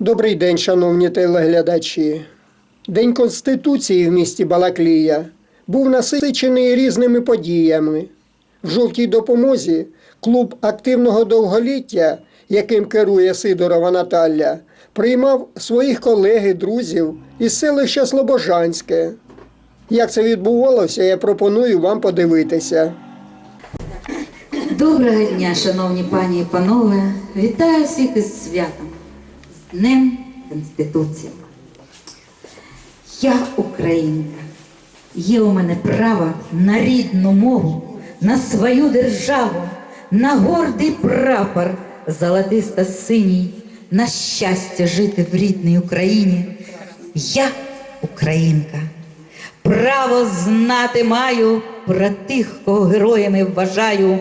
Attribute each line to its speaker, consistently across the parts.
Speaker 1: Добрий день, шановні телеглядачі. День Конституції в місті Балаклія був насичений різними подіями. В жовтій допомозі клуб активного довголіття, яким керує Сидорова Наталя, приймав своїх колег і друзів із селища Слобожанське. Як це відбувалося, я пропоную вам подивитися.
Speaker 2: Доброго дня, шановні пані і панове. Вітаю всіх із святом, з Днем. Я українка. Є у мене право на рідну мову, на свою державу, на гордий прапор золотисто-синій, на щастя жити в рідній Україні. Я українка. Право знати маю про тих, кого героями вважаю,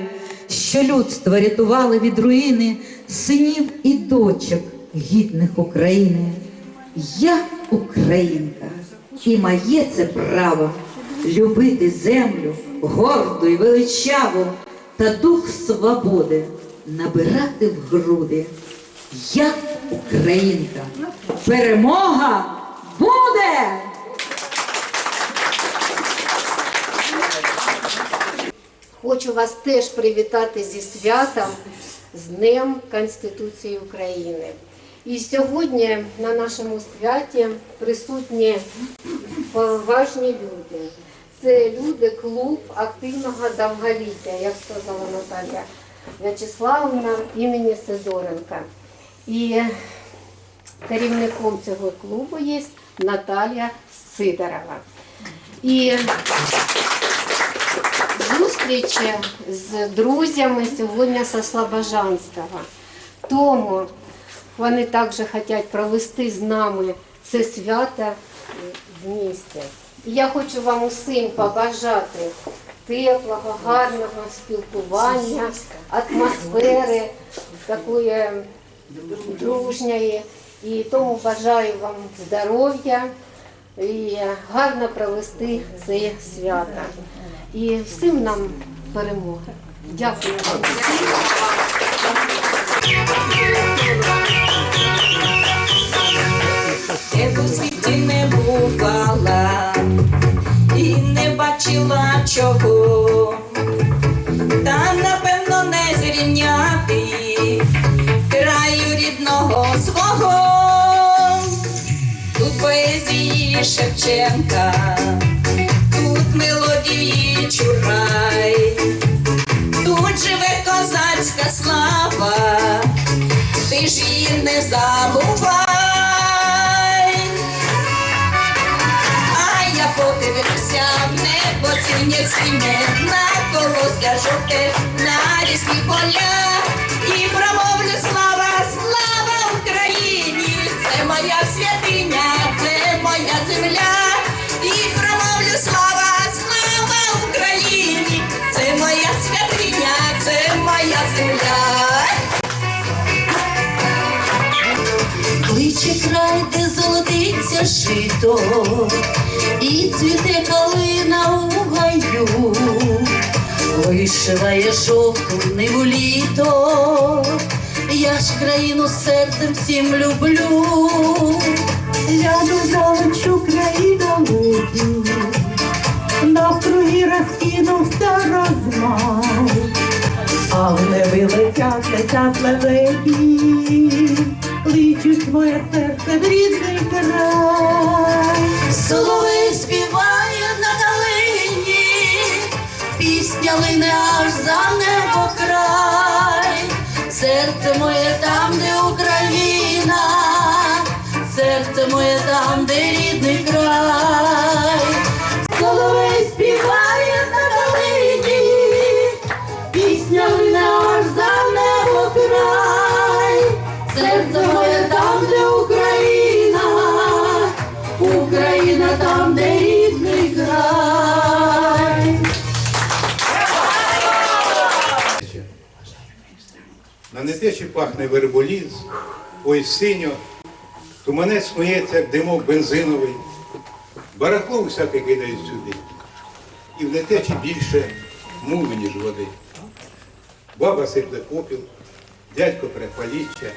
Speaker 2: що людство рятували від руїни синів і дочок гідних України. Я українка, і моє це право любити землю горду і величаву та дух свободи набирати в груди. Я українка. Перемога буде!
Speaker 3: Хочу вас теж привітати зі святом, з Днем Конституції України. І сьогодні на нашому святі присутні поважні люди. Це люди клуб активного довголіття, як сказала Наталя В'ячеславовна імені Сидоренка. І керівником цього клубу є Наталія Сидорова. І зустріч з друзями сьогодні з Слобожанського. Тому вони також хочуть провести з нами це свято в місті. Я хочу вам усім побажати теплого, гарного спілкування, атмосфери такої дружньої. І тому бажаю вам здоров'я і гарно провести це свято. І всім нам перемоги. Дякую вам
Speaker 4: чого, та напевно не зрівняти краю рідного свого, тут поезії Шевченка, тут мелодії Чурай, забувай. А я подивився в небо синє синє, на колося жовте, на різні поля.
Speaker 5: Кличе край, де золотиться жито, і цвіте калина у гаю, вишиває жовту ниву літо, я ж країну серцем всім люблю,
Speaker 6: Ляду залечу країна луки, навкруги розкинувся розмах, а в небі летять, летять лебеді, моє серце в рідний край.
Speaker 5: соловей співає на долині, пісня лине аж за небо край, серце моє На
Speaker 7: нетечі пахне верболіз, ой синьо, туманець сміється, як димок бензиновий, барахло всяке кидають сюди. І в нетечі більше муви, ніж води. Баба сипле попіл, дядько перепаліччя,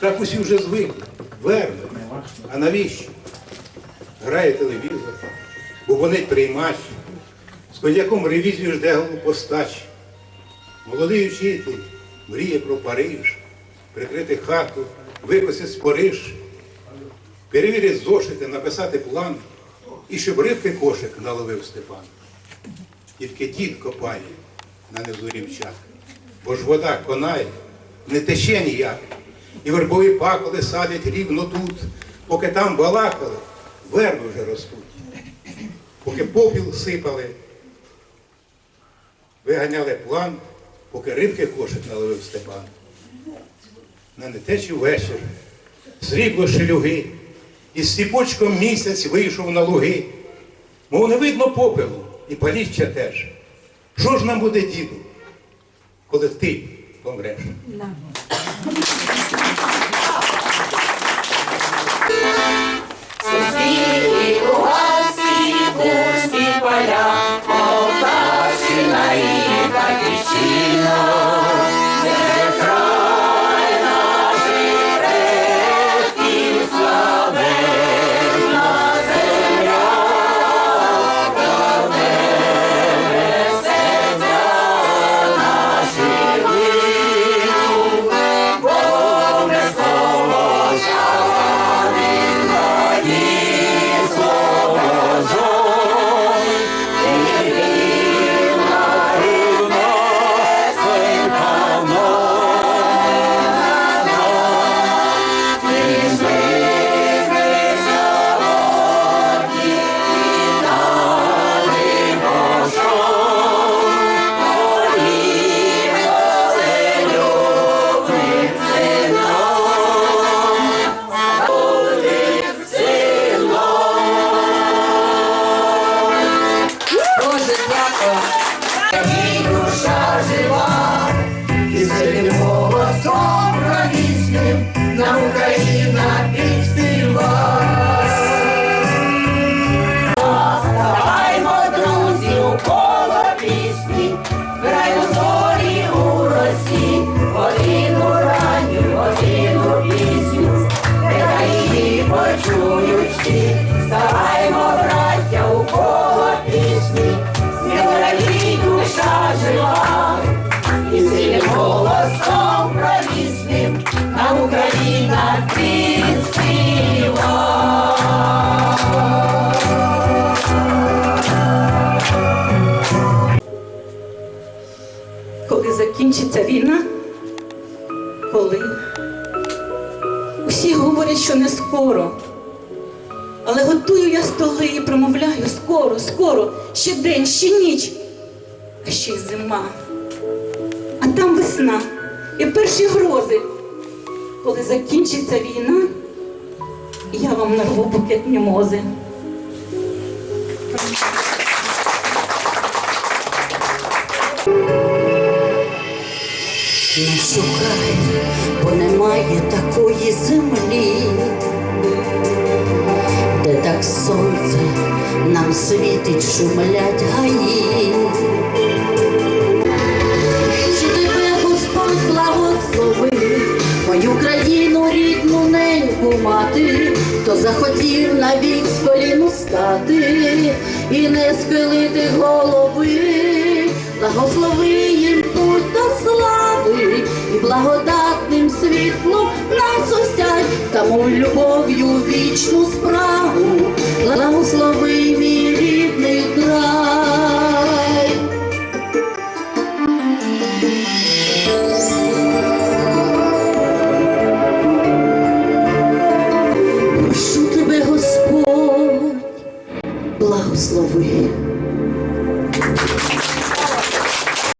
Speaker 7: Так усі вже звикли. Верно. А навіщо? Грає телевізор, бубонить приймач, з коньяком ревізію жде постач. Молодий вчитель мріє про Париж, прикрити хату, викосить спориш, перевірить зошити, написати план, і щоб рибки кошик наловив Степан. Тільки дід копає на низу рівчак, бо ж вода конає, не тече ніяк. І вербові паколи садять рівно тут, поки там балакали, верби вже ростуть. Поки попіл сипали, виганяли план, поки рибки кошик наловив Степан. На нетечі вечір, срібло шелюги, і з сіпочком місяць вийшов на луги. Мов не видно попелу і паліща теж. Що ж нам буде, діду, коли ти помреш?
Speaker 5: Сусіди, Opa.
Speaker 6: Коли усі говорять, що не скоро. Але готую я столи і промовляю скоро, скоро, ще день, ще ніч, а ще й зима. А там весна і перші грози. Коли закінчиться війна, я вам нарву букет мімози.
Speaker 5: Не шукай, бо немає такої землі, де так сонце нам світить, шумлять гаї. Чи тебе Господь благословив, мою країну рідну неньку мати, хто захотів навік з коліну стати і не схилити голови, благослови їм путь до слави і благодатним світлом нас осяй, тому любов'ю вічну справу, благослови мій